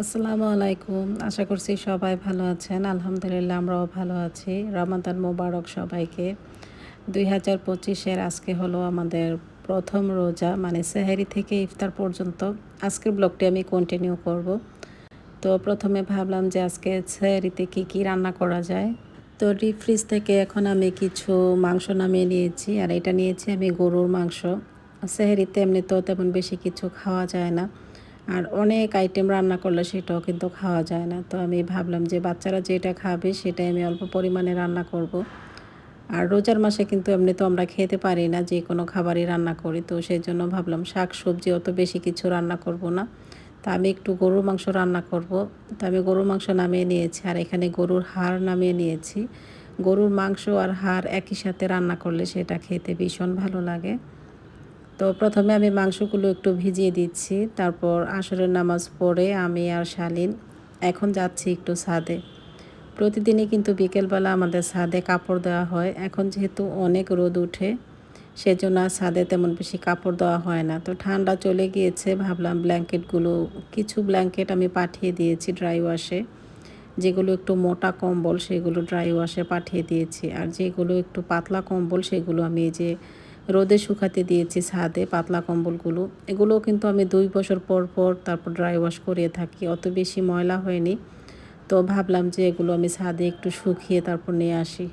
আসসালামু আলাইকুম। আশা করছি সবাই ভালো আছেন। আলহামদুলিল্লাহ আমরাও ভালো আছি। রমাদান মোবারক সবাইকে। দুই হাজার পঁচিশের আজকে হলো আমাদের প্রথম রোজা মানে সেহারি থেকে ইফতার পর্যন্ত। আজকের ব্লগটি আমি কন্টিনিউ করব। তো প্রথমে ভাবলাম যে আজকে সেহারিতে কী কী রান্না করা যায়। তো ডিপ ফ্রিজ থেকে এখন আমি কিছু মাংস নামিয়ে নিয়েছি, আর এটা নিয়েছি আমি গরুর মাংস। সেহারিতে এমনি তো তেমন বেশি কিছু খাওয়া যায় না। আর অনেক আইটেম রান্না করলে সেটাও কিন্তু খাওয়া যায় না। তো আমি ভাবলাম যে বাচ্চারা যেটা খাবে সেটাই আমি অল্প পরিমাণে রান্না করব। আর রোজার মাসে কিন্তু এমনি তো আমরা খেতে পারি না, যে কোনো খাবারই রান্না করি। তো সেই জন্য ভাবলাম শাক সবজি অত বেশি কিছু রান্না করব না। তা আমি একটু গরুর মাংস রান্না করব। তা আমি গরুর মাংস নামিয়ে নিয়েছি আর এখানে গরুর হাড় নামিয়ে নিয়েছি। গরুর মাংস আর হাড় একই সাথে রান্না করলে সেটা খেতে ভীষণ ভালো লাগে। তো প্রথমে আমি মাংসগুলো একটু ভিজিয়ে দিচ্ছি, তারপর আসরের নামাজ পড়ে আমি আর শালিন এখন যাচ্ছি একটু ছাদে। প্রতিদিনই কিন্তু বিকেলবেলা আমাদের ছাদে কাপড় দেওয়া হয়, এখন যেহেতু অনেক রোদ উঠে সেজন্য আর ছাদে তেমন বেশি কাপড় দেওয়া হয় না। তো ঠান্ডা চলে গিয়েছে, ভাবলাম ব্ল্যাঙ্কেটগুলো, কিছু ব্ল্যাঙ্কেট আমি পাঠিয়ে দিয়েছি ড্রাই ওয়াশে, যেগুলো একটু মোটা কম্বল সেগুলো ড্রাই ওয়াশে পাঠিয়ে দিয়েছি, আর যেগুলো একটু পাতলা কম্বল সেগুলো আমি এই যে রোদে শুকাতে দিয়েছি ছাদে পাতলা কম্বলগুলো। এগুলোও কিন্তু আমি দুই বছর পর পর তারপর ড্রাই ওয়াশ করিয়ে থাকি। অত বেশি ময়লা হয়নি। তো ভাবলাম যে এগুলো আমি ছাদে একটু শুকিয়ে তারপর নিয়ে আসি।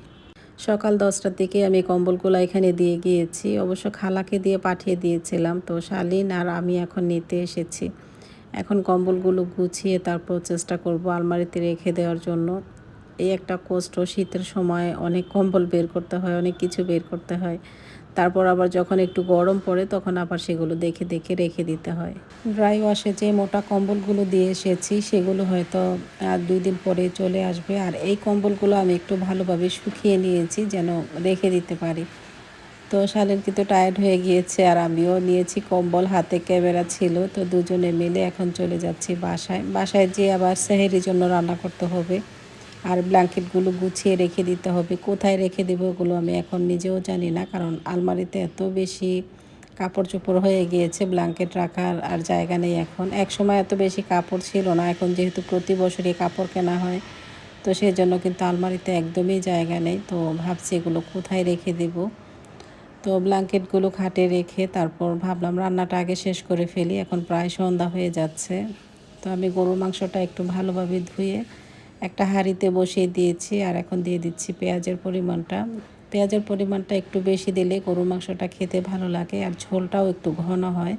সকাল দশটার দিকে আমি কম্বলগুলো এখানে দিয়ে গিয়েছি। অবশ্য খালাকে দিয়ে পাঠিয়ে দিয়েছিলাম। তো শালিন আর আমি এখন নিতে এসেছি। এখন কম্বলগুলো গুছিয়ে তারপর চেষ্টা করব আলমারিতে রেখে দেওয়ার জন্য। এই একটা কষ্ট, শীতের সময় অনেক কম্বল বের করতে হয়, অনেক কিছু বের করতে হয়। তারপর আবার যখন একটু গরম পড়ে তখন আবার সেগুলো দেখে দেখে রেখে দিতে হয়। ড্রাই ওয়াশে যে মোটা কম্বলগুলো দিয়ে এসেছি সেগুলো হয়তো আর দুই দিন পরে চলে আসবে। আর এই কম্বলগুলো আমি একটু ভালোভাবে শুকিয়ে নিয়েছি যেন রেখে দিতে পারি। তো শালের কিন্তু টায়ার্ড হয়ে গিয়েছে আর আমিও নিয়েছি কম্বল, হাতে ক্যামেরা ছিল। তো দুজনে মিলে এখন চলে যাচ্ছি বাসায়। বাসায় যেয়ে আবার সেহেরির জন্য রান্না করতে হবে। আর ব্ল্যাঙ্কেটগুলো গুছিয়ে রেখে দিতে হবে। কোথায় রেখে দেবো ওগুলো আমি এখন নিজেও জানি না, কারণ আলমারিতে এত বেশি কাপড় চোপড় হয়ে গিয়েছে, ব্ল্যাঙ্কেট রাখার আর জায়গা নেই এখন। এক সময় এত বেশি কাপড় ছিল না, এখন যেহেতু প্রতি বছরই কাপড় কেনা হয়, তো সেই জন্য কিন্তু আলমারিতে একদমই জায়গা নেই। তো ভাবছি এগুলো কোথায় রেখে দেব। তো ব্ল্যাঙ্কেটগুলো খাটে রেখে তারপর ভাবলাম রান্নাটা আগে শেষ করে ফেলি, এখন প্রায় সন্ধ্যা হয়ে যাচ্ছে। তো আমি গরুর মাংসটা একটু ভালোভাবে ধুয়ে একটা হাঁড়িতে বসিয়ে দিয়েছি আর এখন দিয়ে দিচ্ছি পেঁয়াজের পরিমাণটা। পেঁয়াজের পরিমাণটা একটু বেশি দিলে গরু মাংসটা খেতে ভালো লাগে আর ঝোলটাও একটু ঘন হয়।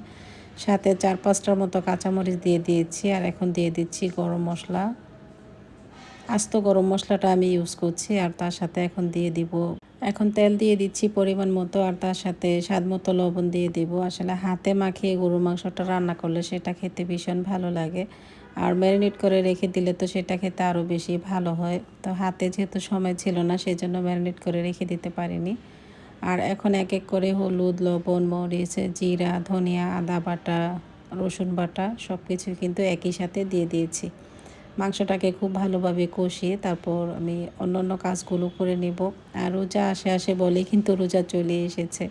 সাথে চার পাঁচটার মতো কাঁচামরিচ দিয়ে দিয়েছি আর এখন দিয়ে দিচ্ছি গরম মশলা। আস্ত গরম মশলাটা আমি ইউজ করছি আর তার সাথে এখন দিয়ে দিব। এখন তেল দিয়ে দিচ্ছি পরিমাণ মতো আর তার সাথে স্বাদ মতো লবণ দিয়ে দিব। আসলে হাতে মাখিয়ে গরু মাংসটা রান্না করলে সেটা খেতে ভীষণ ভালো লাগে। আর ম্যারিনেট করে রেখে দিলে তো সেটা খেতে আরও বেশি ভালো হয়। তো হাতে যেহেতু সময় ছিল না সেই জন্য ম্যারিনেট করে রেখে দিতে পারিনি। আর এখন এক এক করে হলুদ, লবণ, মরিচ, জিরা, ধনিয়া, আদা বাটা, রসুন বাটা সব কিছু কিন্তু একই সাথে দিয়ে দিয়েছি। মাংসটাকে খুব ভালোভাবে কষিয়ে তারপর আমি অন্য অন্য কাজগুলো করে নেব। আর রোজা আসে আসে বলে কিন্তু রোজা চলে এসেছে।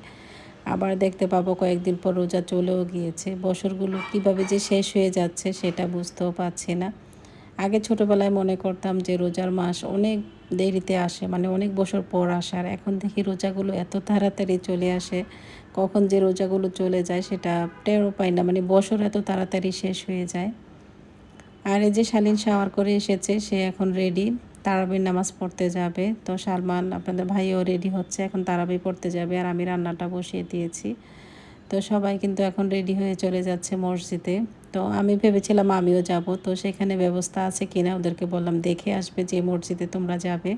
আবার দেখতে পাবো কয়েকদিন পর রোজা চলেও গিয়েছে। বছরগুলো কীভাবে যে শেষ হয়ে যাচ্ছে সেটা বুঝতেও পারছি না। আগে ছোটোবেলায় মনে করতাম যে রোজার মাস অনেক দেরিতে আসে মানে অনেক বছর পর আসে আর এখন দেখি রোজাগুলো এত তাড়াতাড়ি চলে আসে, কখন যে রোজাগুলো চলে যায় সেটা টেরও পাই না মানে বছর এত তাড়াতাড়ি শেষ হয়ে যায়। আর এই যে শালীন শাওয়ার করে এসেছে, সে এখন রেডি তারাবির নামাজ পড়তে যাবে। তো সালমান, আপনাদের ভাইও রেডি হচ্ছে, এখন তারাবি পড়তে যাবে আর আমি রান্নাটা বসিয়ে দিয়েছি। তো সবাই কিন্তু এখন রেডি হয়ে চলে যাচ্ছে মসজিদে। তো আমি ভেবেছিলাম আমিও যাব। তো সেখানে ব্যবস্থা আছে কিনা ওদেরকে বললাম, দেখে আসবে যে মসজিদে তোমরা যাবে।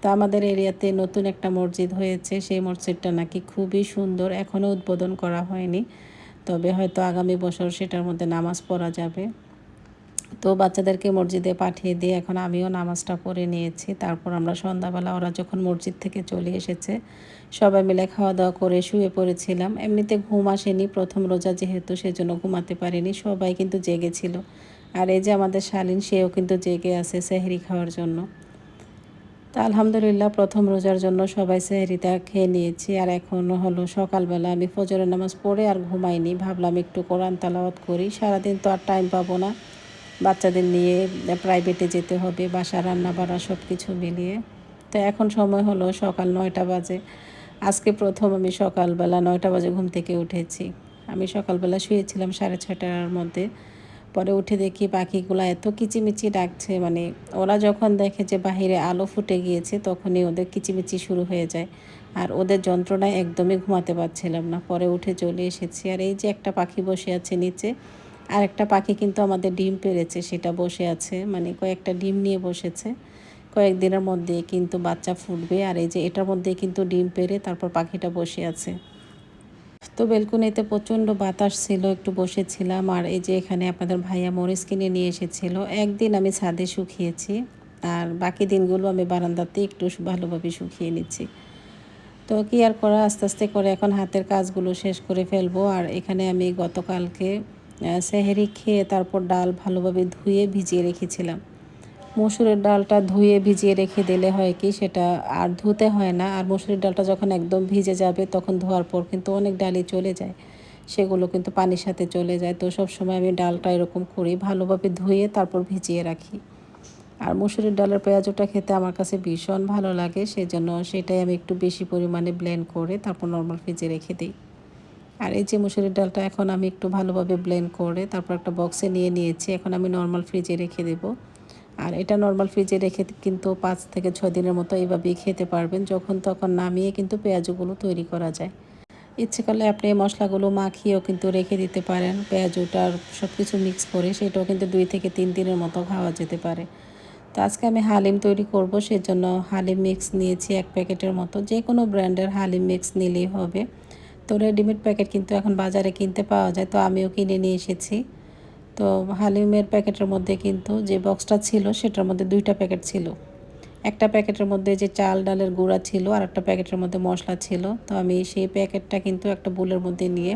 তো আমাদের এরিয়াতে নতুন একটা মসজিদ হয়েছে, সেই মসজিদটা নাকি খুবই সুন্দর এখনও উদ্বোধন করা হয়নি। তবে হয়তো আগামী বছর সেটার মধ্যে নামাজ পড়া যাবে। তো বাচ্চাদেরকে মসজিদে পাঠিয়ে দিয়ে এখন আমিও নামাজটা পড়ে নিয়েছি। তারপর আমরা সন্ধ্যাবেলা ওরা যখন মসজিদ থেকে চলে এসেছে, সবাই মিলে খাওয়া দাওয়া করে শুয়ে পড়েছিলাম। এমনিতে ঘুম আসেনি, প্রথম রোজা যেহেতু সেজন্য ঘুমাতে পারিনি, সবাই কিন্তু জেগেছিল আর এই যে আমাদের শালীন, সেও কিন্তু জেগে আছে সেহরি খাওয়ার জন্য। তা আলহামদুলিল্লাহ, প্রথম রোজার জন্য সবাই সেহরিটা খেয়ে নিয়েছি। আর এখন হলো সকালবেলা আমি ফজরের নামাজ পড়ে আর ঘুমাইনি। ভাবলাম একটু কোরআন তালাওয়াত করি। সারাদিন তো আর টাইম পাবো না। বাচ্চাদের নিয়ে প্রাইভেটে যেতে হবে বাসা রান্না বাড়া সব কিছু মিলিয়ে। তো এখন সময় হলো সকাল নয়টা বাজে। আজকে প্রথম আমি সকালবেলা নয়টা বাজে ঘুম থেকে উঠেছি। আমি সকালবেলা শুয়েছিলাম সাড়ে ছয়টার মধ্যে। পরে উঠে দেখি পাখিগুলো এত কিচিমিচি ডাকছে মানে ওরা যখন দেখে যে বাহিরে আলো ফুটে গিয়েছে, তখনই ওদের কিচিমিচি শুরু হয়ে যায়। আর ওদের যন্ত্রণায় একদমই ঘুমাতে পারছিলাম না। পরে উঠে চলে এসেছি। আর এই যে একটা পাখি বসে আছে নিচে আর একটা পাখি কিন্তু আমাদের ডিম পেরেছে সেটা বসে আছে মানে কয়েকটা ডিম নিয়ে বসেছে। কয়েকদিনের মধ্যে কিন্তু বাচ্চা ফুটবে, আর এই যে এটার মধ্যে কিন্তু ডিম পেরে তারপর পাখিটা বসে আছে। তো বেলকুনিতে প্রচণ্ড বাতাস ছিল, একটু বসেছিলাম, আর এই যে এখানে আপনাদের ভাইয়া মরিচ কিনে নিয়ে এসেছিল, একদিন আমি ছাদে শুকিয়েছি, আর বাকি দিনগুলো আমি বারান্দাতে একটু ভালোভাবে শুকিয়ে নিচ্ছি। তো কি আর করা, আস্তে আস্তে করে এখন হাতের কাজগুলো শেষ করে ফেলব, আর এখানে আমি গতকালকে সেহেরি খেয়ে তারপর ডাল ভালোভাবে ধুয়ে ভিজিয়ে রেখেছিলাম। মসুরের ডালটা ধুয়ে ভিজিয়ে রেখে দিলে হয় কি, সেটা আর ধুতে হয় না। আর মসুরের ডালটা যখন একদম ভিজে যাবে, তখন ধোয়ার পর কিন্তু অনেক ডালই চলে যায়। সেগুলো কিন্তু পানির সাথে চলে যায়। তো সব সময় আমি ডালটা এরকম করি, ভালোভাবে ধুয়ে তারপর ভিজিয়ে রাখি। আর মসুরের ডালের পেঁয়াজটা খেতে আমার কাছে ভীষণ ভালো লাগে, সেজন্য সেটাই আমি একটু বেশি পরিমাণে ব্লেন্ড করে তারপর নর্মাল ফ্রিজে রেখে দিই। আর এই যে মুসুরির ডালটা এখন আমি একটু ভালোভাবে ব্লেন্ড করে তারপর একটা বক্সে নিয়ে নিয়েছি। এখন আমি নর্মাল ফ্রিজে রেখে দেবো। আর এটা নর্মাল ফ্রিজে রেখে কিন্তু পাঁচ থেকে ছয় দিনের মতো এইভাবেই খেতে পারবেন, যখন তখন নামিয়ে কিন্তু পেঁয়াজগুলো তৈরি করা যায়। ইচ্ছে করলে আপনি এই মশলাগুলো মাখিয়েও কিন্তু রেখে দিতে পারেন। পেঁয়াজটার সব কিছু মিক্স করে সেটাও কিন্তু দুই থেকে তিন দিনের মতো খাওয়া যেতে পারে। তো আজকে আমি হালিম তৈরি করব, সেজন্য হালিম মিক্স নিয়েছি এক প্যাকেটের মতো। যে কোনো ব্র্যান্ডের হালিম মিক্স নিলেই হবে। তো রেডিমেড প্যাকেট কিন্তু এখন বাজারে কিনতে পাওয়া যায়, তো আমিও কিনে নিয়ে এসেছি। তো হালিমের প্যাকেটের মধ্যে কিন্তু যে বক্সটা ছিল, সেটার মধ্যে দুইটা প্যাকেট ছিল। একটা প্যাকেটের মধ্যে যে চাল ডালের গুঁড়া ছিল, আর একটা প্যাকেটের মধ্যে মশলা ছিল। তো আমি সেই প্যাকেটটা কিন্তু একটা বুলের মধ্যে নিয়ে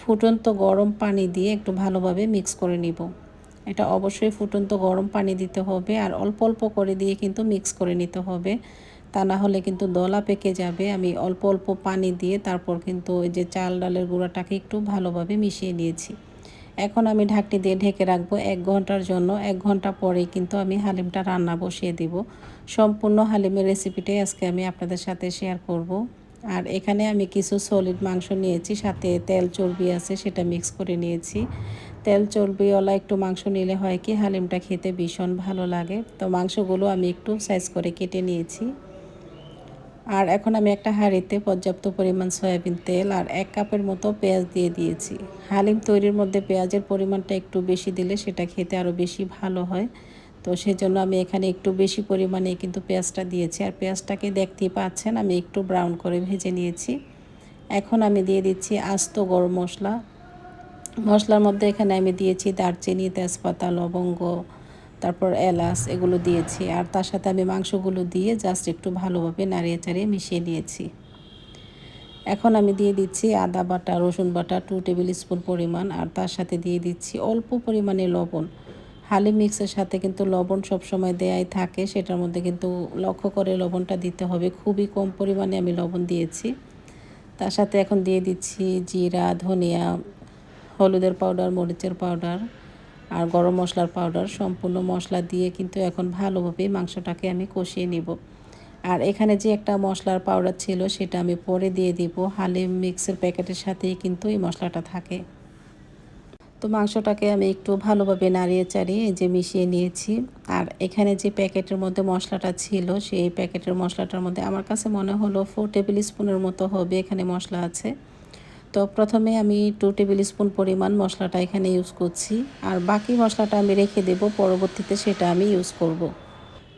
ফুটন্ত গরম পানি দিয়ে একটু ভালোভাবে মিক্স করে নিব। এটা অবশ্যই ফুটন্ত গরম পানি দিতে হবে, আর অল্প অল্প করে দিয়ে কিন্তু মিক্স করে নিতে হবে। তা না হলে কিন্তু দলা পেকে যাবে। আমি অল্প অল্প পানি দিয়ে তারপর কিন্তু ওই যে চাল, ডালের গুঁড়াটাকে একটু ভালোভাবে মিশিয়ে নিয়েছি। এখন আমি ঢাকটি দিয়ে ঢেকে রাখব এক ঘণ্টার জন্য। এক ঘণ্টা পরেই কিন্তু আমি হালিমটা রান্না বসিয়ে দিব। সম্পূর্ণ হালিমের রেসিপিটাই আজকে আমি আপনাদের সাথে শেয়ার করব। আর এখানে আমি কিছু সলিড মাংস নিয়েছি, সাথে তেল চর্বি আছে, সেটা মিক্স করে নিয়েছি। তেল চর্বিওয়ালা একটু মাংস নিলে হয় কি, হালিমটা খেতে ভীষণ ভালো লাগে। তো মাংসগুলো আমি একটু সাইজ করে কেটে নিয়েছি। আর এখন আমি একটা হাঁড়িতে পর্যাপ্ত পরিমাণ সয়াবিন তেল আর এক কাপের মতো পেঁয়াজ দিয়ে দিয়েছি। হালিম তৈরির মধ্যে পেঁয়াজের পরিমাণটা একটু বেশি দিলে সেটা খেতে আরও বেশি ভালো হয়। তো সেজন্য আমি এখানে একটু বেশি পরিমাণে কিন্তু পেঁয়াজটা দিয়েছি। আর পেঁয়াজটাকে দেখতেই পাচ্ছেন, আমি একটু ব্রাউন করে ভেজে নিয়েছি। এখন আমি দিয়ে দিচ্ছি আস্ত গরম মশলা। মশলার মধ্যে এখানে আমি দিয়েছি দারচিনি, তেজপাতা, লবঙ্গ তারপর এলাচ এগুলো দিয়েছি। আর তার সাথে আমি মাংসগুলো দিয়ে জাস্ট একটু ভালোভাবে নাড়িয়ে চাড়িয়ে মিশিয়ে নিয়েছি। এখন আমি দিয়ে দিচ্ছি আদা বাটা, রসুন বাটা টু টেবিল স্পুন পরিমাণ। আর তার সাথে দিয়ে দিচ্ছি অল্প পরিমাণে লবণ। হালি মিক্সের সাথে কিন্তু লবণ সবসময় দেয়াই থাকে। সেটার মধ্যে কিন্তু লক্ষ্য করে লবণটা দিতে হবে। খুবই কম পরিমাণে আমি লবণ দিয়েছি। তার সাথে এখন দিয়ে দিচ্ছি জিরা, ধনিয়া, হলুদের পাউডার মরিচের পাউডার আর গরম মশলার পাউডার সম্পূর্ণ মশলা দিয়ে কিন্তু এখন ভালোভাবে মাংসটাকে আমি কষিয়ে নিব। আর এখানে যে একটা মশলার পাউডার ছিল সেটা আমি পরে দিয়ে দিব। হালিম মিক্সের প্যাকেটের সাথেই কিন্তু এই মশলাটা থাকে। তো মাংসটাকে আমি একটু ভালোভাবে নাড়িয়ে চাড়িয়ে যে মিশিয়ে নিয়েছি। আর এখানে যে প্যাকেটের মধ্যে মশলাটা ছিল, সেই প্যাকেটের মশলাটার মধ্যে আমার কাছে মনে হলো ফোর টেবিল স্পুনের মতো হবে এখানে মশলা আছে। তো প্রথমে আমি টু টেবিল স্পুন পরিমাণ মশলাটা এখানে ইউজ করছি। আর বাকি মশলাটা আমি রেখে দেব, পরবর্তীতে সেটা আমি ইউজ করব।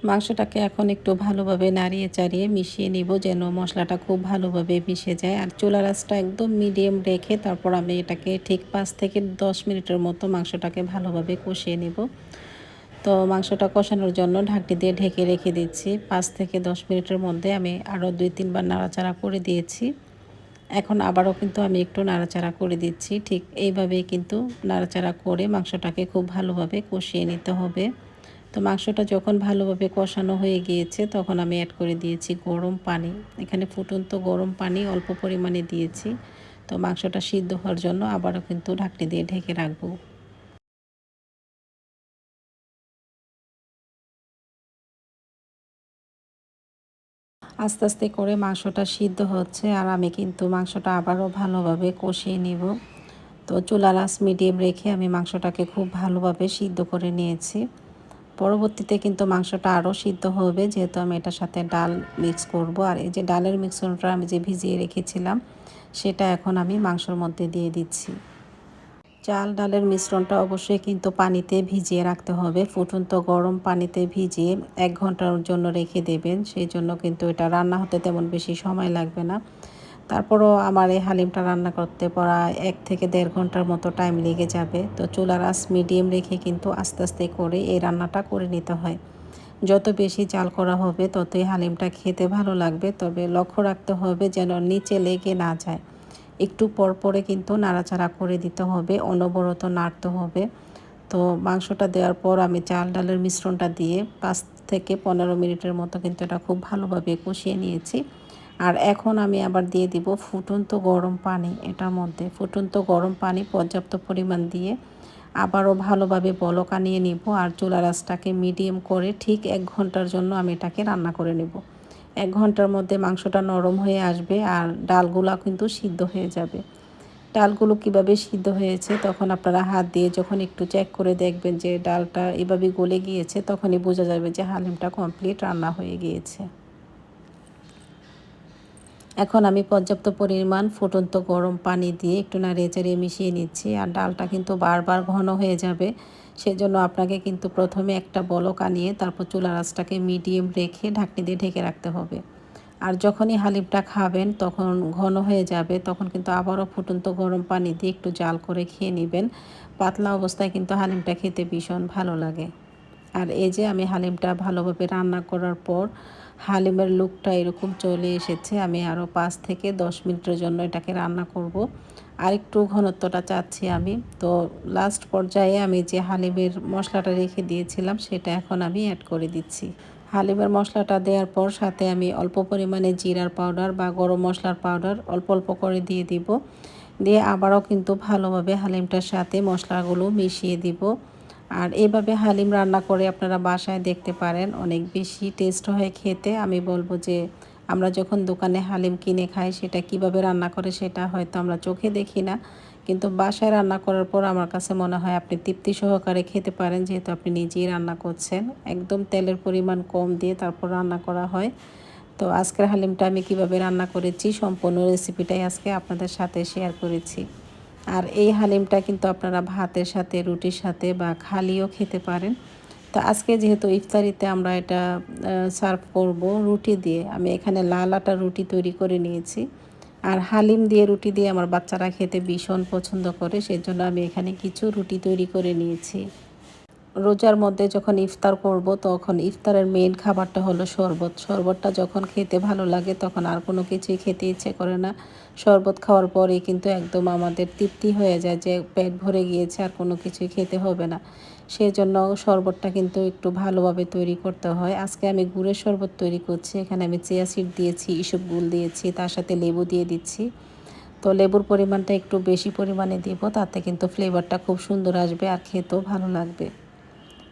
মাংসটাকে এখন একটু ভালোভাবে নাড়িয়ে চাড়িয়ে মিশিয়ে নিব যেন মশলাটা খুব ভালোভাবে মিশে যায়। আর চুলা রাসটা একদম মিডিয়াম রেখে তারপর আমি এটাকে ঠিক পাঁচ থেকে দশ মিনিটের মতো মাংসটাকে ভালোভাবে কষিয়ে নেব। তো মাংসটা কষানোর জন্য ঢাকটি দিয়ে ঢেকে রেখে দিচ্ছি। পাঁচ থেকে দশ মিনিটের মধ্যে আমি আরও দুই তিনবার নাড়াচাড়া করে দিয়েছি। এখন আবারও কিন্তু আমি একটু নাড়াচাড়া করে দিচ্ছি। ঠিক এইভাবে কিন্তু নাড়াচাড়া করে মাংসটাকে খুব ভালোভাবে কষিয়ে নিতে হবে। তো মাংসটা যখন ভালোভাবে কষানো হয়ে গিয়েছে, তখন আমি অ্যাড করে দিয়েছি গরম পানি। এখানে ফুটন্ত গরম পানি অল্প পরিমাণে দিয়েছি। তো মাংসটা সিদ্ধ হওয়ার জন্য আবারও কিন্তু ঢাকনি দিয়ে ঢেকে রাখব। আস্তে আস্তে করে মাংসটা সিদ্ধ হচ্ছে আর আমি কিন্তু মাংসটা আবারও ভালোভাবে কষিয়ে নিব। তো চুলার আঁচ মিডিয়াম রেখে আমি মাংসটাকে খুব ভালোভাবে সিদ্ধ করে নিয়েছি। পরবর্তীতে কিন্তু মাংসটা আরও সিদ্ধ হবে যেহেতু আমি এটার সাথে ডাল মিক্স করব। আর এই যে ডালের মিক্সনটা আমি যে ভিজিয়ে রেখেছিলাম, সেটা এখন আমি মাংসর মধ্যে দিয়ে দিচ্ছি। চাল ডালের মিশ্রণটা অবশ্যই কিন্তু পানিতে ভিজিয়ে রাখতে হবে। ফুটন্ত গরম পানিতে ভিজিয়ে এক ঘণ্টার জন্য রেখে দেবেন। সেই জন্য কিন্তু এটা রান্না হতে তেমন বেশি সময় লাগবে না। তারপরও আমার এই হালিমটা রান্না করতে প্রায় এক থেকে দেড় ঘণ্টার মতো টাইম লেগে যাবে। তো চুলার আস মিডিয়াম রেখে কিন্তু আস্তে আস্তে করে এই রান্নাটা করে নিতে হয়। যত বেশি চাল করা হবে, ততই হালিমটা খেতে ভালো লাগবে। তবে লক্ষ্য রাখতে হবে যেন নিচে লেগে না যায়। একটু পর পরে কিন্তু নাড়াচাড়া করে দিতে হবে, অনবরত নাড়তে হবে। তো মাংসটা দেওয়ার পর আমি চাল ডালের মিশ্রণটা দিয়ে পাঁচ থেকে পনেরো মিনিটের মতো কিন্তু এটা খুব ভালোভাবে কষিয়ে নিয়েছি। আর এখন আমি আবার দিয়ে দিব ফুটন্ত গরম পানি এটার মধ্যে। ফুটন্ত গরম পানি পর্যাপ্ত পরিমাণ দিয়ে আবারও ভালোভাবে বলক আনিয়ে নিব আর চুলা রাসটাকে মিডিয়াম করে ঠিক এক ঘণ্টার জন্য আমি এটাকে রান্না করে নেব। এক ঘণ্টার মধ্যে মাংসটা নরম হয়ে আসবে আর ডালগুলো কিন্তু সিদ্ধ হয়ে যাবে। ডালগুলো কীভাবে সিদ্ধ হয়েছে তখন আপনারা হাত দিয়ে যখন একটু চেক করে দেখবেন যে ডালটা এভাবে গলে গিয়েছে, তখনই বোঝা যাবে যে হালিমটা কমপ্লিট রান্না হয়ে গিয়েছে। এখন আমি পর্যাপ্ত পরিমাণ ফুটন্ত গরম পানি দিয়ে একটু নাড়িয়ে চাড়িয়ে মিশিয়ে নিচ্ছি আর ডালটা কিন্তু বারবার ঘন হয়ে যাবে। সেজন্য আপনাকে কিন্তু প্রথমে একটা বলক আনিয়ে তারপর চুলা রাসটাকে মিডিয়াম রেখে ঢাকনি দিয়ে ঢেকে রাখতে হবে। আর যখনই হালিমটা খাবেন তখন ঘন হয়ে যাবে, তখন কিন্তু আবারও ফুটন্ত গরম পানি দিয়ে একটু জাল করে খেয়ে নেবেন। পাতলা অবস্থায় কিন্তু হালিমটা খেতে ভীষণ ভালো লাগে। আর এই যে আমি হালিমটা ভালোভাবে রান্না করার পর হালিমের লুকটা এরকম চলে এসেছে। আমি আরও পাঁচ থেকে দশ মিনিটের জন্য এটাকে রান্না করব। আরেকটু ঘনত্বটা চাচ্ছি আমি। তো লাস্ট পর্যায়ে আমি যে হালিমের মশলাটা রেখে দিয়েছিলাম, সেটা এখন আমি অ্যাড করে দিচ্ছি। হালিমের মশলাটা দেওয়ার পর সাথে আমি অল্প পরিমাণে জিরার পাউডার বা গরম মশলার পাউডার অল্প অল্প করে দিয়ে দিব। দিয়ে আবারও কিন্তু ভালোভাবে হালিমটার সাথে মশলাগুলো মিশিয়ে দিব। আর এভাবে হালিম রান্না করে আপনারা বাসায় দেখতে পারেন। অনেক বেশি টেস্ট হয় খেতে। আমি বলব যে, আমরা যখন দোকানে হালিম কিনে খাই, সেটা কীভাবে রান্না করে সেটা হয়তো আমরা চোখে দেখি না। কিন্তু বাসায় রান্না করার পর আমার কাছে মনে হয় আপনি তৃপ্তি সহকারে খেতে পারেন, যেহেতু আপনি নিজেই রান্না করছেন। একদম তেলের পরিমাণ কম দিয়ে তারপর রান্না করা হয়। তো আজকের হালিমটা আমি কীভাবে রান্না করেছি, সম্পূর্ণ রেসিপিটাই আজকে আপনাদের সাথে শেয়ার করেছি। আর এই হালিমটা কিন্তু আপনারা ভাতের সাথে, রুটির সাথে বা খালিও খেতে পারেন। তো আজকে যেহেতু ইফতারিতে আমরা এটা সার্ভ করব রুটি দিয়ে, আমি এখানে লাল আটা রুটি তৈরি করে নিয়েছি। আর হালিম দিয়ে রুটি দিয়ে আমার বাচ্চারা খেতে ভীষণ পছন্দ করে, সেজন্য আমি এখানে কিছু রুটি তৈরি করে নিয়েছি। রোজার মধ্যে যখন ইফতার করব, তখন ইফতারের মেন খাবারটা হলো শরবত। শরবতটা যখন খেতে ভালো লাগে, তখন আর কোনো কিছুই খেতে ইচ্ছে করে না। শরবত খাওয়ার পরে কিন্তু একদম আমাদের তৃপ্তি হয়ে যায় যে পেট ভরে গিয়েছে, আর কোনো কিছুই খেতে হবে না। সেই জন্য শরবতটা কিন্তু একটু ভালোভাবে তৈরি করতে হয়। আজকে আমি গুড়ের শরবত তৈরি করছি। এখানে আমি চিয়া সিড দিয়েছি ইসব গুল দিয়েছি, তার সাথে লেবু দিয়ে দিচ্ছি। তো লেবুর পরিমাণটা একটু বেশি পরিমাণে দিব, তাতে কিন্তু ফ্লেভারটা খুব সুন্দর আসবে আর খেতেও ভালো লাগবে।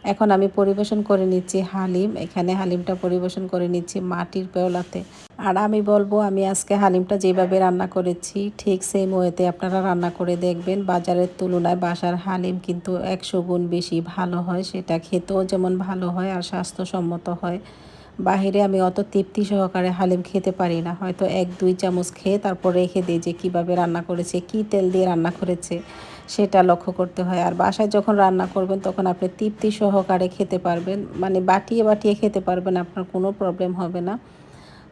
এখন আমি পরিবেশন করে নিচ্ছি হালিম। এখানে হালিমটা পরিবেশন করে নিচ্ছি মাটির পেওলাতে। আর আমি বলব, আমি আজকে হালিমটা যেভাবে রান্না করেছি, ঠিক সেম ওয়েতে আপনারা রান্না করে দেখবেন। বাজারের তুলনায় বাসার হালিম কিন্তু একশো গুণ বেশি ভালো হয়, সেটা খেতেও যেমন ভালো হয় আর স্বাস্থ্যসম্মত হয়। বাহিরে আমি অত তৃপ্তি সহকারে হালিম খেতে পারি না। হয়তো এক, দুই চামচ খেয়ে তারপর রেখে দিই যে কীভাবে রান্না করেছে, কি তেল দিয়ে রান্না করেছে। সেটা লক্ষ্য করতে হয়। আর বাসায় যখন রান্না করবেন, তখন আপনি তৃপ্তি সহকারে খেতে পারবেন। মানে বাটিয়ে বাটিয়ে খেতে পারবেন, আপনার কোনো প্রবলেম হবে না।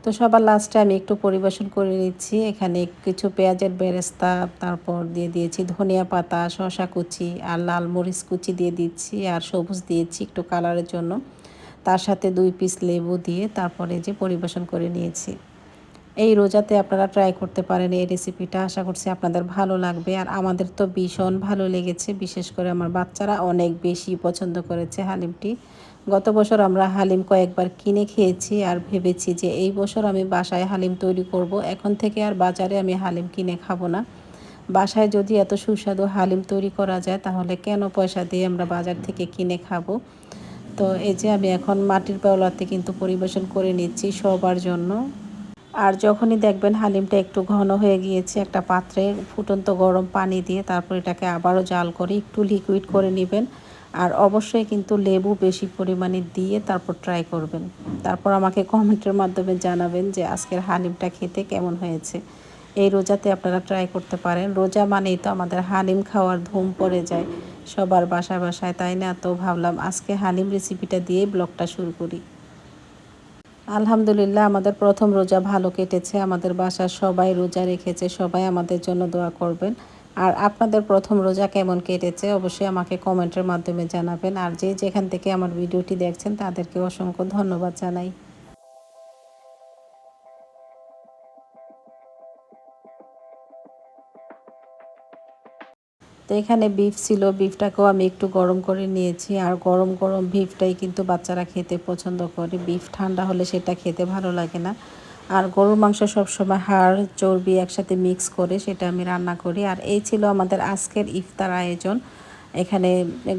তো সবার লাস্টে আমি একটু পরিবেশন করে নিচ্ছি। এখানে কিছু পেঁয়াজের বেরেস্তা, তারপর দিয়ে দিয়েছি ধনিয়া পাতা শশা কুচি আর লাল মরিচ কুচি দিয়ে দিচ্ছি আর সবুজ দিয়েছি একটু কালারের জন্য। তার সাথে দুই পিস লেবু দিয়ে তারপরে যে পরিবেশন করে নিয়েছি। এই রোজাতে আপনারা ট্রাই করতে পারেন, এই রেসিপিটা আশা করছি আপনাদের ভালো লাগবে। আর আমাদের তো ভীষণ ভালো লেগেছে। বিশেষ করে আমার বাচ্চারা অনেক বেশি পছন্দ করেছে হালিমটি। গত বছর আমরা হালিম কয়েকবার কিনে খেয়েছি আর ভেবেছি যে এই বছর আমি বাসায় হালিম তৈরি করব। এখন থেকে আর বাজারে আমি হালিম কিনে খাব না। বাসায় যদি এত সুস্বাদু হালিম তৈরি করা যায়, তাহলে কেন পয়সা দিয়ে আমরা বাজার থেকে কিনে খাব? তো এই যে আমি এখন মাটির পাওলাতে কিন্তু পরিবেশন করে নিচ্ছি সবার জন্য। আর যখনই দেখবেন হালিমটা একটু ঘন হয়ে গিয়েছে, একটা পাত্রে ফুটন্ত গরম পানি দিয়ে তারপর এটাকে আবারও জাল করে একটু লিকুইড করে নেবেন। আর অবশ্যই কিন্তু লেবু বেশি পরিমাণে দিয়ে তারপর ট্রাই করবেন। তারপর আমাকে কমেন্টের মাধ্যমে জানাবেন যে আজকের হালিমটা খেতে কেমন হয়েছে। এই রোজাতে আপনারা ট্রাই করতে পারেন। রোজা মানেই তো আমাদের হালিম খাওয়ার ধুম পড়ে যায় সবার বাসায় বাসায়, তাই না? তো ভাবলাম আজকে হালিম রেসিপিটা দিয়েই ব্লগটা শুরু করি। আলহামদুলিল্লাহ, আমাদের প্রথম রোজা ভালো কেটেছে, আমাদের বাসার সবাই রোজা রেখেছে, সবাই আমাদের জন্য দোয়া করবেন। আর আপনাদের প্রথম রোজা কেমন কেটেছে, অবশ্যই আমাকে কমেন্টের মাধ্যমে জানাবেন। আর যে যেখান থেকে আমার ভিডিওটি দেখছেন, তাদেরকে অসংখ্য ধন্যবাদ জানাই। তো এখানে বিফ ছিল বিফটাকেও আমি একটু গরম করে নিয়েছি। আর গরম গরম বিফটাই কিন্তু বাচ্চারা খেতে পছন্দ করে। বিফ ঠান্ডা হলে সেটা খেতে ভালো লাগে না। আর গরুর মাংস সবসময় হাড়, চর্বি একসাথে মিক্স করে সেটা আমি রান্না করি। আর এই ছিল আমাদের আজকের ইফতার আয়োজন। এখানে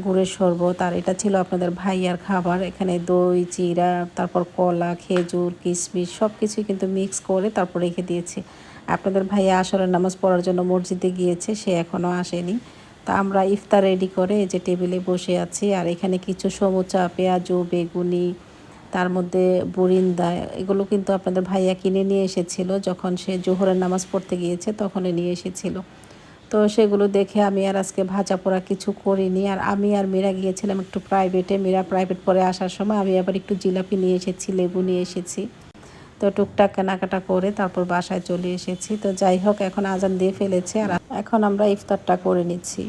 গুড়ের শরবত, আর এটা ছিল আপনাদের ভাইয়ার খাবার। এখানে দই চিরা তারপর কলা, খেজুর, কিশমিশ সব কিছুই কিন্তু মিক্স করে তারপর রেখে দিয়েছি। আপনাদের ভাইয়া আসরের নামাজ পড়ার জন্য মসজিদে গিয়েছে, সে এখনও আসেনি। তা আমরা ইফতার রেডি করে যে টেবিলে বসে আছি। আর এখানে কিছু সমুচা, পেঁয়াজু, বেগুনি, তার মধ্যে বরিন্দা, এগুলো কিন্তু আপনাদের ভাইয়া কিনে নিয়ে এসেছিল। যখন সে জোহরের নামাজ পড়তে গিয়েছে, তখনই নিয়ে এসেছিল। তো সেগুলো দেখে আমি আর আজকে ভাজা পোড়া কিছু করিনি। আর আমি আর মীরা গিয়েছিলাম একটু প্রাইভেটে মীরা প্রাইভেট পরে আসার সময় আমি আবার একটু জিলাপি নিয়ে এসেছি, লেবু নিয়ে এসেছি। তো টুকটাক কেনাকাটা করে তারপর বাসায় চলে এসেছি। তো যাই হোক, এখন আজান দিয়ে ফেলেছে। আর এখন আমরা ইফতারটা করে নিচ্ছি।